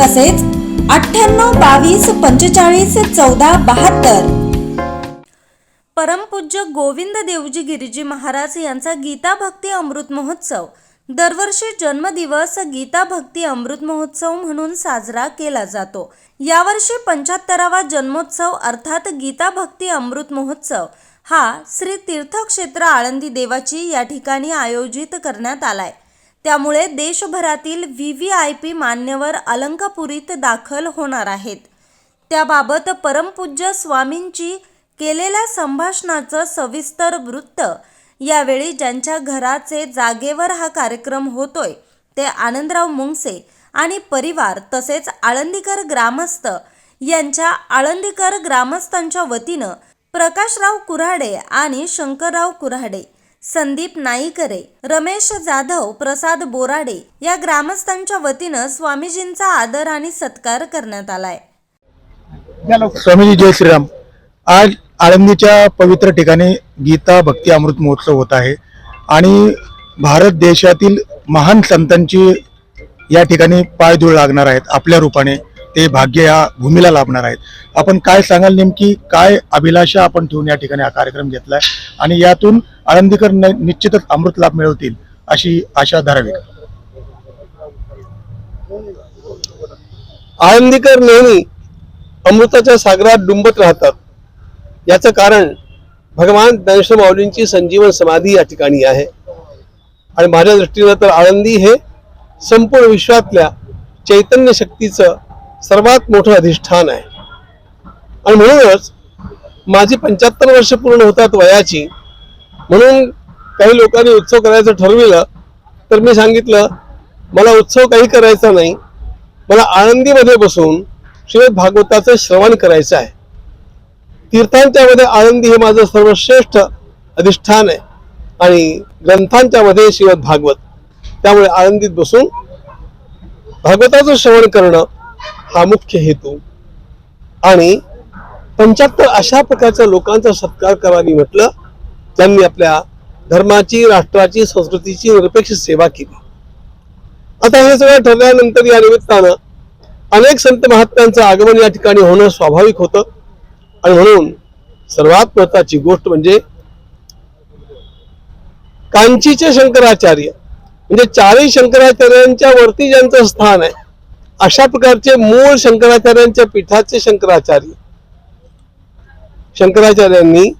तसेच अठ्ठ्याण्णव बावीस पंचेचाळीस चौदा बहात्तर. परमपूज्य गोविंद देवजी गिरिजी महाराज यांचा गीता भक्ती अमृत महोत्सव. दरवर्षी जन्मदिवस गीता भक्ती अमृत महोत्सव म्हणून साजरा केला जातो. यावर्षी पंच्याहत्तरावा जन्मोत्सव अर्थात गीता भक्ती अमृत महोत्सव. हा श्री तीर्थक्षेत्र आळंदी देवाची या ठिकाणी आयोजित करण्यात आलाय. त्यामुळे देशभरातील व्ही व्ही आय पी मान्यवर अलंकापुरीत दाखल होणार आहेत. त्याबाबत परमपूज्य स्वामींची केलेल्या संभाषणाचं सविस्तर वृत्त यावेळी ज्यांच्या घराचे जागेवर हा कार्यक्रम होतोय ते आनंदराव मुंगसे आणि परिवार तसेच आळंदीकर ग्रामस्थ यांच्या आळंदीकर ग्रामस्थांच्या वतीनं प्रकाशराव कुऱ्हाडे आणि शंकरराव कुऱ्हाडे संदीप नाईकरे रमेश जाधव प्रसाद बोराडे या ग्रामस्थांच्या वतीनं स्वामीजींचा आदर आणि सत्कार करण्यात आलाय. स्वामीजी जय श्रीराम. आज आळंदीच्या पवित्र ठिकाणी गीता भक्ती अमृत महोत्सव होत आहे आणि भारत देशातील महान संतांची या ठिकाणी पायधूळ लागणार आहेत. आपल्या रूपाने ते भाग्य या भूमीला लाभणार आहेत. आपण काय सांगाल नेमकी? काय अभिलाषा आपण ठेवून या ठिकाणी हा कार्यक्रम घेतलाय? आणि यातून आळंदीकर निश्चितच अमृत लाभ मिळवतील अशी आशा धरावी. आळंदीकर नेहमी अमृताच्या सागरात डुंबत राहतात. याचं कारण भगवान ज्ञानेश्वर माऊलींची संजीवन समाधी या ठिकाणी आहे. आणि माझ्या दृष्टीनं तर आळंदी हे संपूर्ण विश्वातल्या चैतन्य शक्तीचं सर्वात मोठं अधिष्ठान आहे. आणि म्हणूनच माझी पंच्याहत्तर वर्ष पूर्ण होतात वयाची म्हणून काही लोकांनी उत्सव करायचं ठरविलं तर मी सांगितलं मला उत्सव काही करायचा नाही. मला आळंदीमध्ये बसून श्रीमद भागवताचं श्रवण करायचं आहे. तीर्थांच्यामध्ये आळंदी हे माझं सर्वश्रेष्ठ अधिष्ठान आहे आणि ग्रंथांच्यामध्ये श्रीमद भागवत. त्यामुळे आळंदीत बसून भागवताचं श्रवण करणं हा मुख्य हेतू. आणि पंच्याहत्तर अशा प्रकारच्या लोकांचा सत्कार करावी म्हटलं त्यांनी आपल्या धर्माची राष्ट्राची संस्कृतीची निरपेक्ष सेवा केली. आता हे सगळं ठरल्यानंतर या निमित्तानं अनेक संत महात्म्यांचं आगमन या ठिकाणी होणं स्वाभाविक होतं. आणि म्हणून सर्वात महत्वाची गोष्ट म्हणजे कांचीचे शंकराचार्य म्हणजे चारही शंकराचार्यांच्या वरती ज्यांचं स्थान आहे अशा प्रकारचे मूळ शंकराचार्यांच्या पीठाचे शंकराचार्य. शंकराचार्यांनी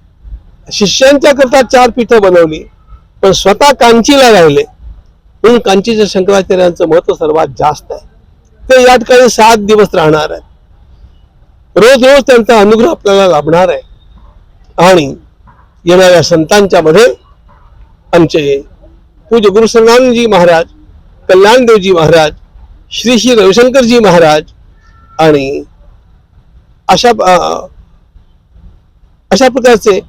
शिष्यांच्या करता चार पीठं बनवली पण स्वतः कांचीला राहिले. म्हणून कांचीच्या शंकराचार्यांचं महत्त्व सर्वात जास्त आहे. ते या ठिकाणी सात दिवस राहणार आहेत. रोज रोज त्यांचा अनुग्रह आपल्याला लाभणार आहे. आणि येणाऱ्या संतांच्या मध्ये आमचे पूज्य गुरु महाराज कल्याणदेवजी महाराज श्री श्री रविशंकरजी महाराज आणि अशा अं, अशा प्रकारचे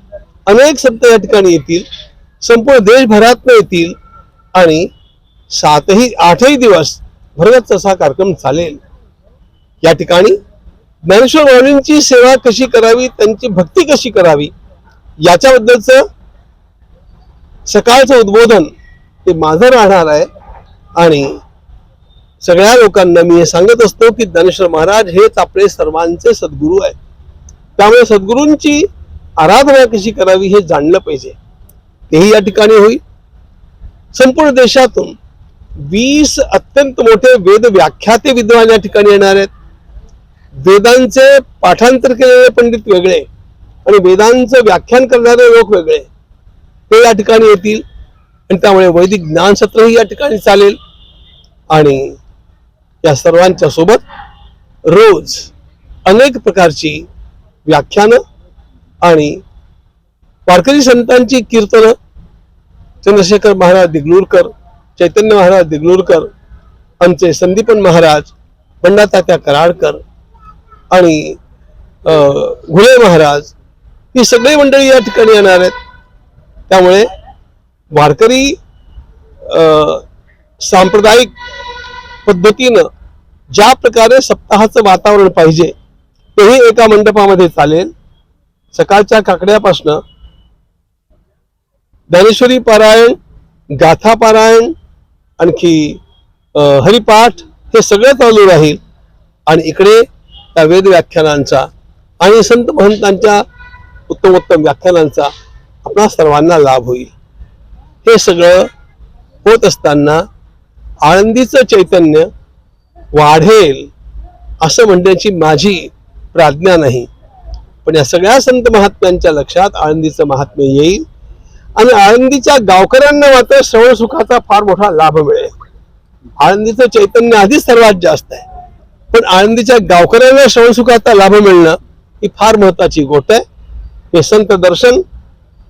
अनेक संत या ठिकाणी येतील. संपूर्ण देशभरातनं येतील. आणि सातही आठही दिवस भरगत तसा कार्यक्रम चालेल. या ठिकाणी ज्ञानेश्वर माऊलींची सेवा कशी करावी त्यांची भक्ती कशी करावी याच्याबद्दलचं सकाळचं उद्बोधन ते माझं राहणार आहे. आणि सगळ्या लोकांना मी हे सांगत असतो की ज्ञानेश्वर महाराज हेच आपले सर्वांचे सद्गुरू आहेत. त्यामुळे सद्गुरूंची आराधना कशी करावी हे जाणलं पाहिजे. तेही या ठिकाणी होईल. संपूर्ण देशातून वीस अत्यंत मोठे वेद व्याख्याते विद्वान या ठिकाणी येणार आहेत. वेदांचे पाठांतर केलेले पंडित वेगळे आणि वेदांचं व्याख्यान करणारे लोक वेगळे. ते या ठिकाणी येतील आणि त्यामुळे वैदिक ज्ञान सत्रही या ठिकाणी चालेल. आणि या सर्वांच्या सोबत रोज अनेक प्रकारची व्याख्यानं आणि वारकरी संतांची कीर्तनं चंद्रशेखर महाराज दिगलूरकर चैतन्य महाराज दिगलूरकर आमचे संदीपन महाराज बंडातात्या कराडकर आणि अं, घुले महाराज ही सगळी मंडळी या ठिकाणी येणार आहेत. त्यामुळे वारकरी सांप्रदायिक पद्धतीनं ज्या प्रकारे सप्ताहाचं वातावरण पाहिजे तेही एका मंडपामध्ये चालेल. सकाळच्या काकड्यापासनं ज्ञानेश्वरी पारायण गाथा पारायण आणखी हरिपाठ हे सगळं चालू राहील. आणि इकडे त्या वेद व्याख्यानांचा आणि संत महंतांच्या उत्तम उत्तम व्याख्यानांचा आपणा सर्वांना लाभ होईल. हे सगळं होत असताना आळंदीचं चैतन्य वाढेल असं म्हणण्याची माझी प्राज्ञा नाही. पण या सगळ्या संत महात्म्यांच्या लक्षात आळंदीचं महात्म्य येईल आणि आळंदीच्या गावकऱ्यांना मात्र श्रवण सुखाचा फार मोठा लाभ मिळेल. आळंदीचं चैतन्य आधीच सर्वात जास्त आहे. पण आळंदीच्या गावकऱ्यांना श्रवण सुखाचा लाभ मिळणं ही फार महत्वाची गोष्ट आहे. हे संत दर्शन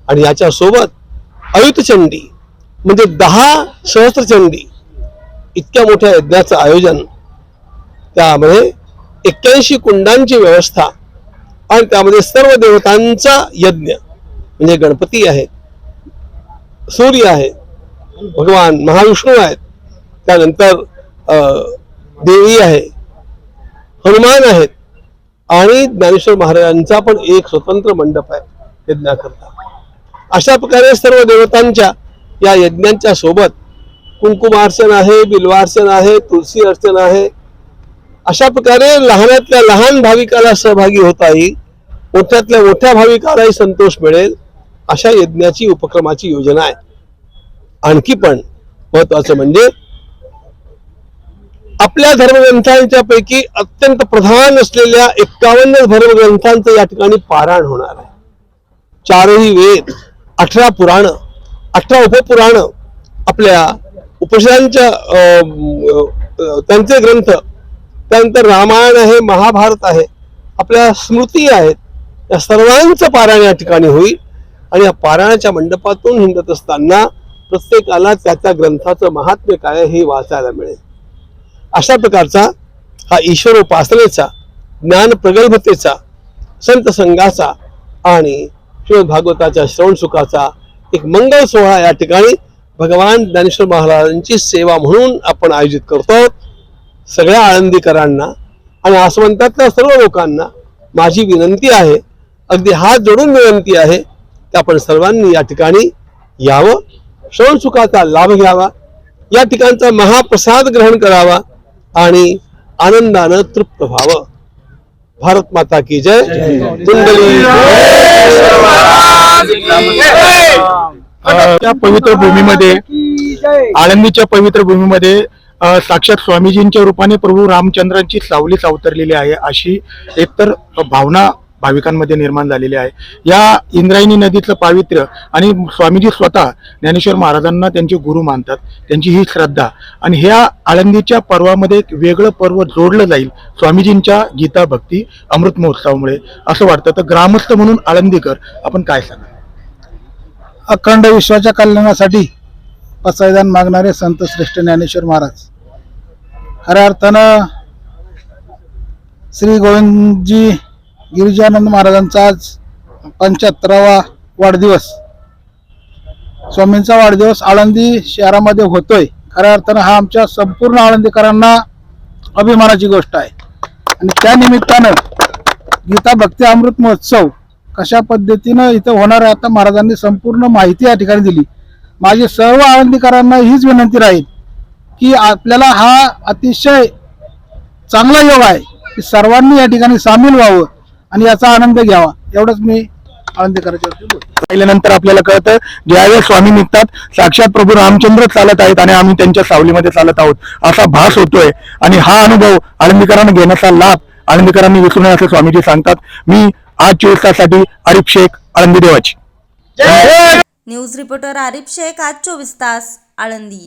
आणि याच्या सोबत अयुतचंडी म्हणजे दहा सहस्त्रचंडी इतक्या मोठ्या यज्ञाचं आयोजन त्यामध्ये एक्क्याऐंशी कुंडांची व्यवस्था आणि त्यामध्ये सर्व देवतांचा यज्ञ म्हणजे गणपती आहेत सूर्य आहे भगवान महाविष्णू आहेत त्यानंतर अं, देवी आहे हनुमान आहेत आणि ज्ञानेश्वर महाराजांचा पण एक स्वतंत्र मंडप आहे यज्ञाकरता. अशा प्रकारे सर्व देवतांच्या या यज्ञांच्या सोबत कुंकुमार्चन आहे बिल्वार्चन आहे तुलसी अर्चन आहे. अशा प्रकारे लहानातल्या लहान भाविकाला सहभागी होता येईल मोठ्यातल्या मोठ्या भाविकालाही संतोष मिळेल अशा यज्ञाची उपक्रमाची योजना आहे. आणखी पण महत्वाचं म्हणजे आपल्या धर्मग्रंथांच्या पैकी अत्यंत प्रधान असलेल्या एक्कावन्न धर्मग्रंथांचं या ठिकाणी पारायण होणार आहे. चारही वेद अठरा पुराण अठरा उपपुराण आपल्या उपशांच्या अं, त्यांचे ग्रंथ त्यानंतर रामायण आहे महाभारत आहे आपल्या स्मृती आहेत या सर्वांचं पारायण या ठिकाणी होईल. आणि या पारायणाच्या मंडपातून हिंडत असताना प्रत्येकाला त्या त्या ग्रंथाचं महात्म्य काय आहे हे वाचायला मिळेल. अशा प्रकारचा हा ईश्वर उपासनेचा ज्ञान प्रगल्भतेचा संत संघाचा आणि श्रीमद भागवताच्या श्रवण सुखाचा एक मंगल सोहळा या ठिकाणी भगवान ज्ञानेश्वर महाराजांची सेवा म्हणून आपण आयोजित करतो. सगळ्या आळंदीकरांना आणि आसवंतातल्या सर्व लोकांना माझी विनंती आहे अगदी हात जोडून विनंती आहे की आपण सर्वांनी या ठिकाणी यावं श्रवण सुखाचा लाभ घ्यावा या ठिकाणचा महाप्रसाद ग्रहण करावा आणि आनंदानं तृप्त व्हावं. भारत माता की जय. कुंडली. त्या पवित्र भूमीमध्ये आळंदीच्या पवित्र भूमीमध्ये साक्षात स्वामीजींच्या रूपाने प्रभू रामचंद्रांची सावलीच अवतरलेली आहे अशी एकतर भावना भाविकांमध्ये निर्माण झालेले आहे. या इंद्रायणी नदीचं पावित्र्य आणि स्वामीजी स्वतः ज्ञानेश्वर महाराजांना त्यांचे गुरु मानतात. त्यांची ही श्रद्धा. आणि ह्या आळंदीच्या पर्वामध्ये एक वेगळं पर्व जोडलं जाईल स्वामीजींच्या गीता भक्ती अमृत महोत्सवामुळे. असं वाटतं. तर ग्रामस्थ म्हणून आळंदीकर आपण काय सांगा अखंड विश्वाच्या कल्याणासाठी पसायदान मागणारे संत श्रेष्ठ ज्ञानेश्वर महाराज. खऱ्या अर्थानं श्री गोविंदजी गिरिजानंद महाराजांचा आज पंच्याहत्तरावा वाढदिवस. स्वामींचा वाढदिवस आळंदी शहरामध्ये होतोय. खऱ्या अर्थानं हा आमच्या संपूर्ण आळंदीकरांना अभिमानाची गोष्ट आहे. आणि त्या निमित्तानं गीता भक्ती अमृत महोत्सव कशा पद्धतीनं इथं होणार आहे आता महाराजांनी संपूर्ण माहिती या ठिकाणी दिली. माझी सर्व आळंदीकरांना हीच विनंती राहील की आपल्याला हा अतिशय चांगला योग आहे की सर्वांनी या ठिकाणी सामील व्हावं. आणि याचा आनंद घ्यावा. एवढंच मी आळंदीकरांच्या पाहिल्यानंतर आपल्याला कळतं ज्यावेळेस स्वामी निघतात साक्षात प्रभू रामचंद्र चालत आहेत आणि आम्ही त्यांच्या सावलीमध्ये चालत आहोत. असा भास होतोय आणि हा अनुभव आळंदीकरांना घेण्याचा लाभ आळंदीकरांनी विसरू नये असं स्वामीजी सांगतात. मी आज चोवीस तासाठी आरिफ शेख आळंदी देवाची न्यूज रिपोर्टर आरिफ शेख आज चोवीस तास आळंदी.